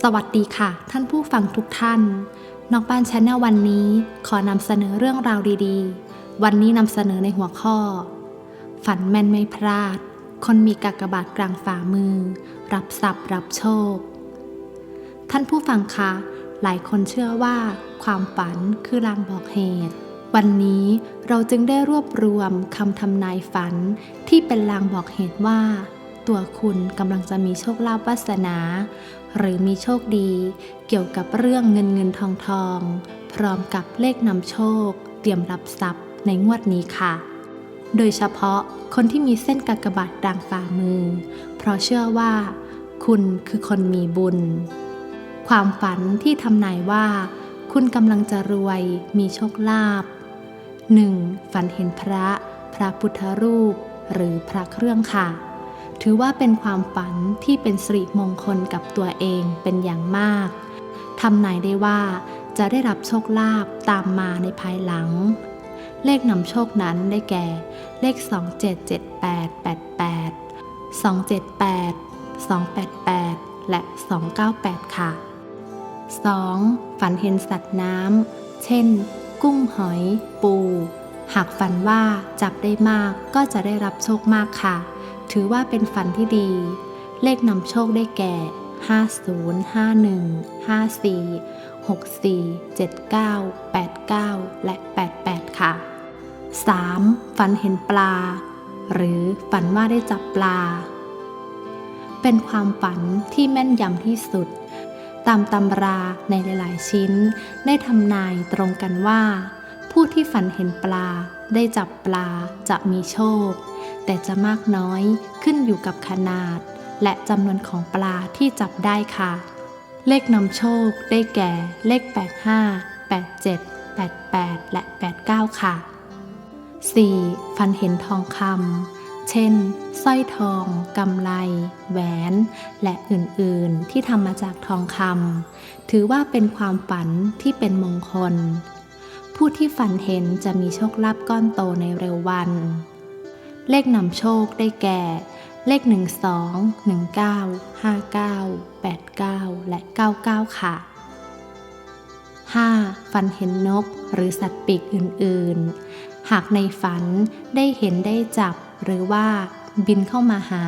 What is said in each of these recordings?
สวัสดีค่ะ ท่านผู้ฟังทุกท่าน นอกบ้านชาแนลวันนี้ขอนำเสนอเรื่องราวดีๆ วันนี้นำเสนอในหัวข้อ ฝันแม่นไม่พลาด คนมีกากบาทกลางฝ่ามือ รับทรัพย์รับโชค ท่านผู้ฟังคะหลายคนเชื่อว่า ความฝันคือลางบอกเหตุ วันนี้เราจึงได้รวบรวมคำทำนายฝันที่เป็นลางบอกเหตุว่า ตัวคุณกำลังจะมีโชคลาภวาสนา หรือมีโชคดี เกี่ยวกับเรื่องเงินเงินทองทอง พร้อมกับเลขนำโชค เตรียมรับทรัพย์ในงวดนี้ค่ะ โดยเฉพาะคนที่มีเส้นกากบาทกลางฝ่ามือ เพราะเชื่อว่า คุณคือคนมีบุญ ความฝันที่ทำนายว่า คุณกำลังจะรวยมีโชคลาภ 1. ฝันเห็นพระ พระพุทธรูป หรือพระเครื่องค่ะ ถือว่าเป็นความฝันที่เป็นสิริมงคลกับตัวเองเป็นอย่างมาก ทำนายได้ว่าจะได้รับโชคลาภตามมาในภายหลัง เลขนำโชคนั้นได้แก่ เลข 277888 278 288 และ 298 ค่ะ 2. ฝันเห็นสัตว์น้ำ เช่น กุ้งหอย ปู หากฝันว่าจับได้มากก็จะได้รับโชคมากค่ะ ถือว่าเป็นฝันที่ดี เลขนำโชคได้แก่ 50 51 54 64 79 89 และ 88 ค่ะ 3. ฝันเห็นปลา หรือฝันว่าได้จับปลา เป็นความฝันที่แม่นยำที่สุด ตามตำราในหลายๆ ชิ้น ได้ทำนายตรงกันว่า ผู้ที่ฝันเห็นปลาได้จับปลาจะมีโชค แต่จะมากน้อยขึ้นอยู่กับขนาด และจำนวนของปลาที่จับได้ค่ะ เลขนำโชคได้แก่เลข 85 87 88 และ 89 ค่ะ 4. ฝันเห็นทองคำ เช่น สร้อยทอง กำไล แหวน และอื่น ๆ ที่ทำมาจากทองคำ ถือว่าเป็นความฝันที่เป็นมงคล ผู้ที่ฝันเห็นจะมีโชคลาภก้อนโตในเร็ววัน เลขนำโชคได้แก่ เลข 12 19 59 89 และ 99 ค่ะ 5. ฝันเห็นนกหรือสัตว์ปีกอื่น ๆ หากในฝันได้เห็นได้จับหรือว่าบินเข้ามาหา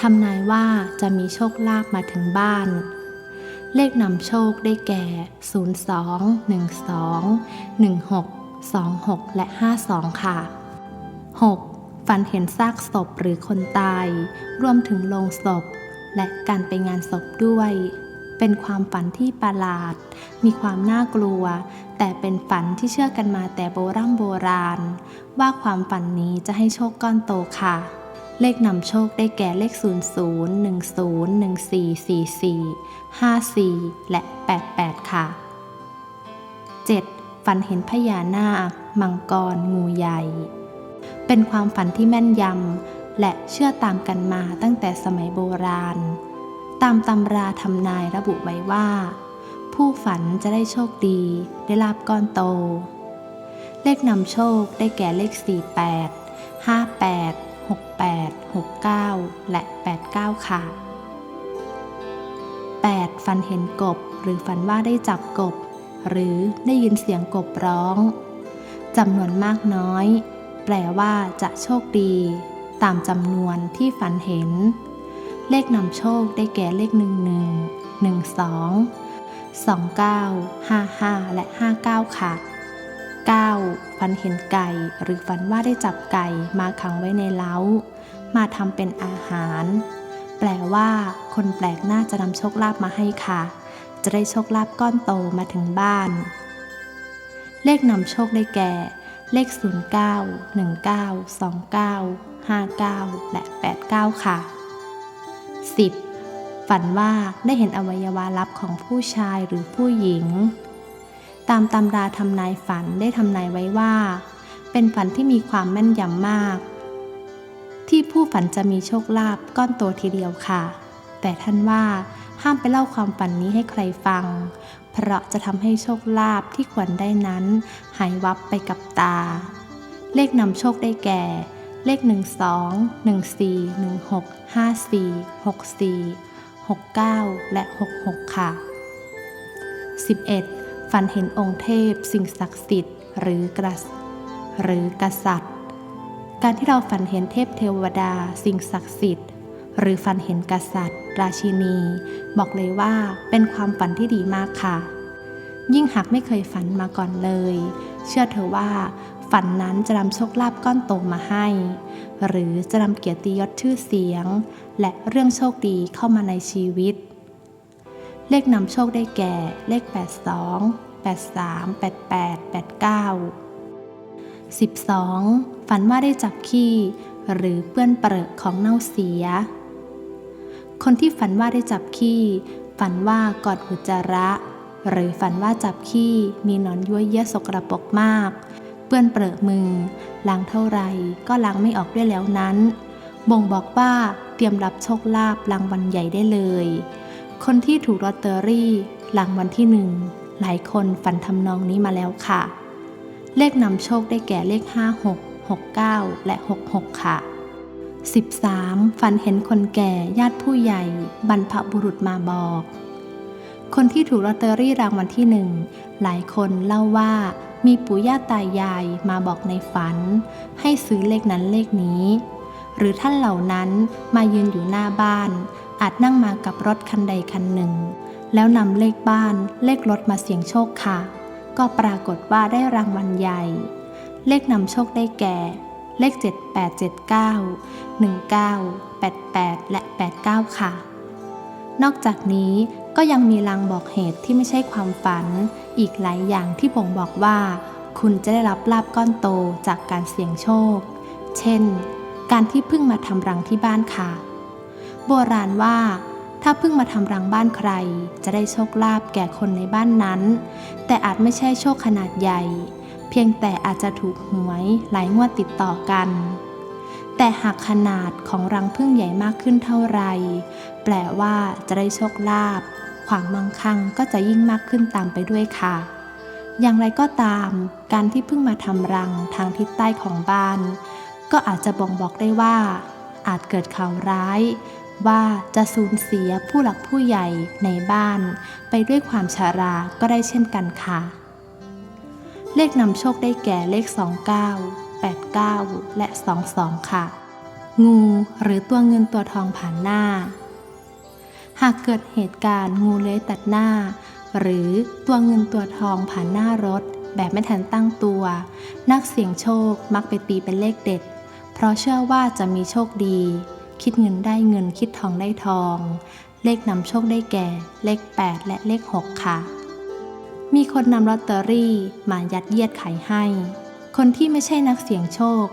ทำนายว่าจะมีโชคลาภมาถึงบ้าน เลขนำโชคได้แก่ 02 12 16 26 และ 52 ค่ะ 6. ฝันเห็นซากศพหรือคนตาย รวมถึงโลงศพ และการไปงานศพด้วย เป็นความฝันที่ประหลาด มีความน่ากลัว แต่เป็นฝันที่เชื่อกันมาแต่โบราณโบราณ ว่าความฝันนี้จะให้โชคก้อนโตค่ะ เลขนำโชคได้แก่เลข 00 10 14 44 54 และ 88 ค่ะ 7. ฝันเห็นพญานาค มังกร งูใหญ่ เป็นความฝันที่แม่นยำและเชื่อตามกันมาตั้งแต่สมัยโบราณ ตามตำราทำนายระบุไว้ว่า ผู้ฝันจะได้โชคดี ได้ลาบก้อนโต เลขนำโชคได้แก่เลข 48 58 68 69 และ 89 ค่ะ 8. ฝันเห็นกบ หรือฝันว่าได้จับกบ หรือได้ยินเสียงกบร้องจำนวนมากน้อย แปลว่าจะโชคดี ตามจำนวนที่ฝันเห็น เลขนำโชคได้แก่เลข 11 12 29 55 และ 59 ค่ะ 9. ฝันเห็นไก่ หรือฝันว่าได้จับไก่มาขังไว้ในเล้า มาทำเป็นอาหาร แปลว่า คนแปลกหน้าจะนำโชคลาภมาให้ค่ะ จะได้โชคลาภก้อนโตมาถึงบ้าน เลขนำโชคได้แก่ เลข 09 19 29 59 และ 89 ค่ะ 10. ฝันว่าได้เห็นอวัยวะลับของผู้ชายหรือผู้หญิง ตามตำราทำนายฝันได้ทำนายไว้ว่า เป็นฝันที่มีความแม่นยำมาก ที่ผู้ฝันจะมีโชคลาภก้อนโตทีเดียวค่ะ แต่ท่านว่า ห้ามไปเล่าความฝันนี้ให้ใครฟัง เพราะจะทำให้โชคลาภที่ควรได้นั้น หายวับไปกับตา เลขนำโชคได้แก่ เลข 12 14 16 54 64 69 และ 66 ค่ะ 11. ฝันเห็นองค์เทพ สิ่งศักดิ์สิทธิ์หรือกริย์หรือกษัตริย์ การที่เราฝันเห็นเทพเทวดา สิ่งศักดิ์สิทธิ์ หรือฝันเห็นกษัตริย์ ราชินี บอกเลยว่าเป็นความฝันที่ดีมากค่ะ ยิ่งหากไม่เคยฝันมาก่อนเลย เชื่อเธอว่า ฝันนั้นจะนำโชคลาภก้อนโตมาให้ หรือจะนำเกียรติยศชื่อเสียง และเรื่องโชคดีเข้ามาในชีวิต เลขนำโชคได้แก่เลข 82 83 88 89 12. ฝันว่าได้จับขี้ หรือเปื้อนเปรอะของเน่าเสีย คนที่ฝันว่าได้จับขี้ ฝันว่ากอดอุจจาระ หรือฝันว่าจับขี้มีหนอนยั่วเยี่ยสกรปกมาก เปื้อนเปรอะมือล้างเท่าไรก็ล้างไม่ออกด้วยแล้วนั้น บ่งบอกว่าเตรียมรับโชคลาภรางวัลใหญ่ได้เลย คนที่ถูกลอตเตอรี่รางวัลที่หนึ่งหลายคนฝันทำนองนี้มาแล้วค่ะ เลขนำโชคได้แก่เลข 56 69 และ 66 ค่ะ 13. ฝันเห็นคนแก่ญาติผู้ใหญ่ บรรพบุรุษมาบอก คนที่ถูกลอตเตอรี่รางวัลที่หนึ่งหลายคนเล่าว่ามีปู่ย่าตายายมาบอกในฝัน ให้ซื้อเลขนั้นเลขนี้ หรือท่านเหล่านั้นมายืนอยู่หน้าบ้าน อาจนั่งมากับรถคันใดคันหนึ่ง แล้วนำเลขบ้านเลขรถมาเสี่ยงโชคค่ะ ก็ปรากฏว่าได้รางวัลใหญ่ เลขนำโชคได้แก่ เลข 7879 19 88 และ 89 ค่ะ นอกจากนี้ก็ยังมีลางบอกเหตุที่ไม่ใช่ความฝัน อีกหลายอย่างที่บ่งบอกว่า คุณจะได้รับลาบก้อนโตจากการเสี่ยงโชค เช่น การที่เพิ่งมาทำรังที่บ้านค่ะ โบราณว่าถ้าเพิ่งมาทำรังบ้านใคร จะได้โชคลาภแก่คนในบ้านนั้น แต่อาจไม่ใช่โชคขนาดใหญ่ เพียงแต่อาจจะถูกหวยหลายงวดติดต่อกัน แต่หากขนาดของรังพึ่งใหญ่มากขึ้นเท่าไร แปลว่าจะได้โชคลาภความมั่งคั่งก็จะยิ่งมากขึ้นตามไปด้วยค่ะ อย่างไรก็ตาม การที่พิ่งมาทำรังทางทิศใต้ของบ้าน ก็อาจจะบ่งบอกได้ว่า อาจเกิดข่าวร้ายว่าจะสูญเสียผู้หลักผู้ใหญ่ในบ้าน ไปด้วยความชาราก็ได้เช่นกันค่ะ เลขนำโชคได้แก่เลข 29 89 และ 22 ค่ะ งูหรือตัวเงินตัวทองผ่านหน้า หากเกิดเหตุการณ์งูเลื้อยตัดหน้า หรือตัวเงินตัวทองผ่านหน้ารถ แบบไม่ทันตั้งตัว นักเสี่ยงโชคมักไปตีเป็นเลขเด็ด เพราะเชื่อว่าจะมีโชคดี คิดเงินได้เงินคิดทองได้ทอง เลขนำโชคได้แก่ เลข 8 และเลข 6 ค่ะ มีคนนำลอตเตอรี่มายัดเยียดขายให้ คนที่ไม่ใช่นักเสี่ยงโชค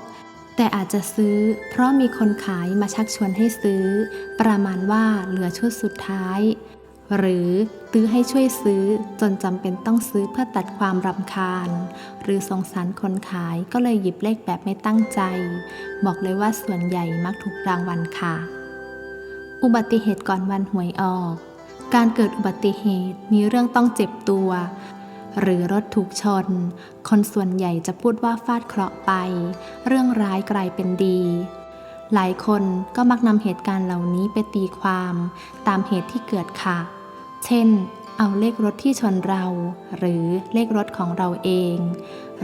แต่อาจจะซื้อ เพราะมีคนขายมาชักชวนให้ซื้อ ประมาณว่าเหลือชุดสุดท้าย หรือตื้อให้ช่วยซื้อจนจำเป็นต้องซื้อเพื่อตัดความรำคาญ หรือสงสารคนขายก็เลยหยิบเลขแบบไม่ตั้งใจ บอกเลยว่าส่วนใหญ่มักถูกรางวัลค่ะ อุบัติเหตุก่อนวันหวยออก การเกิดอุบัติเหตุมีเรื่องต้องเจ็บตัว หรือรถถูกชน คนส่วนใหญ่จะพูดว่าฟาดเคราะห์ไป เรื่องร้ายกลายเป็นดี หลายคนก็มักนำเหตุการณ์เหล่านี้ไปตีความตามเหตุที่เกิดค่ะ เช่น เอาเลขรถที่ชนเรา หรือเลขรถของเราเอง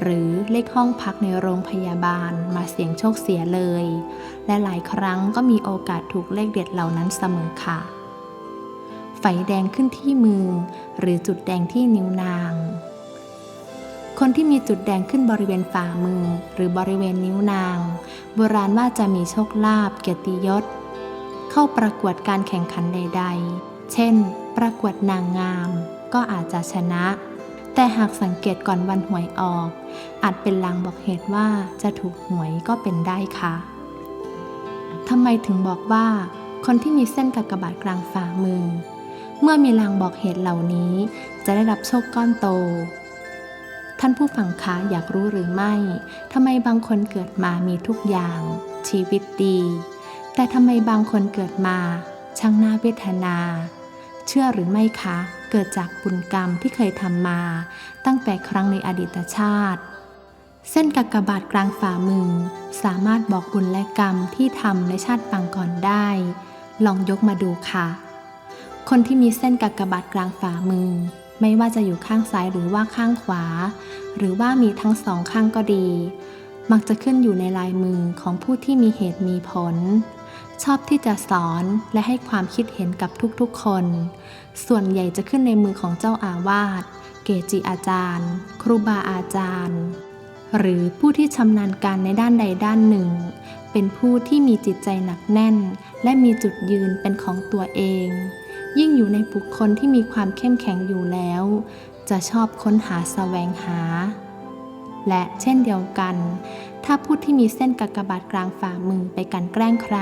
หรือเลขห้องพักในโรงพยาบาลมาเสี่ยงโชคเสียเลย และหลายครั้งก็มีโอกาสถูกเลขเด็ดเหล่านั้นเสมอค่ะ ไฟแดงขึ้นที่มือ หรือจุดแดงที่นิ้วนาง คนที่มีจุดแดงขึ้นบริเวณฝ่ามือ หรือบริเวณนิ้วนาง โบราณว่าจะมีโชคลาภเกียรติยศ เข้าประกวดการแข่งขันใด ๆ เช่น ประกวดนางงาม ก็อาจจะชนะ แต่หากสังเกตก่อนวันหวยออก อาจเป็นลางบอกเหตุว่าจะถูกหวยก็เป็นได้ค่ะทำไมถึงบอกว่าคนที่มีเส้นกากบาทกลางฝ่ามือ เมื่อมีลางบอกเหตุเหล่านี้ จะได้รับโชคก้อนโต ท่านผู้ฟังคะอยากรู้หรือไม่ทำไมบางคนเกิดมามีทุกอย่าง ชีวิตดี แต่ทำไมบางคนเกิดมา ช่างน่าเวทนา เชื่อหรือไม่คะ เกิดจากบุญกรรมที่เคยทำมา ตั้งแต่ครั้งในอดีตชาติเส้นกากบาทกลางฝ่ามือ สามารถบอกบุญและกรรมที่ทำในชาติปางก่อนได้ ลองยกมาดูค่ะ คนที่มีเส้นกากบาทกลางฝ่ามือ ไม่ว่าจะอยู่ข้างซ้ายหรือว่าข้างขวา หรือว่ามีทั้งสองข้างก็ดี มักจะขึ้นอยู่ในลายมือของผู้ที่มีเหตุมีผล ชอบที่จะสอนและให้ความคิดเห็นกับทุกๆคน ส่วนใหญ่จะขึ้นในมือของเจ้าอาวาสเกจิอาจารย์ ครูบาอาจารย์ หรือผู้ที่ชำนาญการในด้านใดด้านหนึ่ง เป็นผู้ที่มีจิตใจหนักแน่น และมีจุดยืนเป็นของตัวเอง ยิ่งอยู่ในบุคคลที่มีความเข้มแข็งอยู่แล้ว จะชอบค้นหาแสวงหา และเช่นเดียวกัน ถ้าผู้ที่มีเส้นกากบาทกลางฝ่ามือไปกันแกล้งใคร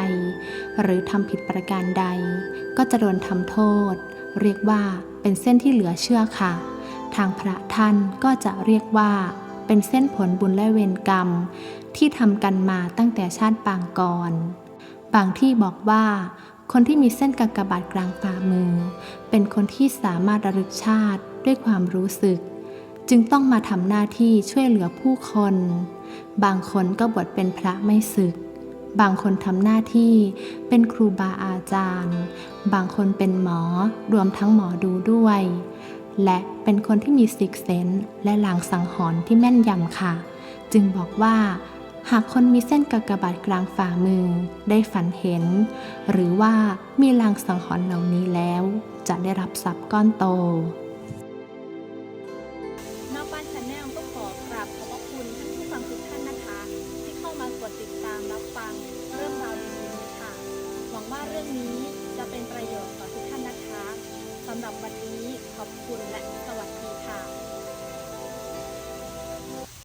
หรือทำผิดประการใด ก็จะโดนทำโทษ เรียกว่าเป็นเส้นที่เหลือเชื่อค่ะ ทางพระท่านก็จะเรียกว่า เป็นเส้นผลบุญและเวรกรรม ที่ทำกันมาตั้งแต่ชาติปางก่อน บางที่บอกว่า คนที่มีเส้นกากบาทกลางฝ่ามือ เป็นคนที่สามารถระลึกชาติด้วยความรู้สึก จึงต้องมาทำหน้าที่ช่วยเหลือผู้คน บางคนก็บวชเป็นพระไม่ศึก บางคนทำหน้าที่เป็นครูบาอาจารย์ บางคนเป็นหมอรวมทั้งหมอดูด้วย และเป็นคนที่มีสิกเซนและลางสังหรณ์ที่แม่นยำค่ะ จึงบอกว่า หากคนมีเส้นกากบาทกลางฝ่ามือ ได้ฝันเห็น หรือว่ามีลางสังหรณ์เหล่านี้แล้ว จะได้รับทรัพย์ก้อนโต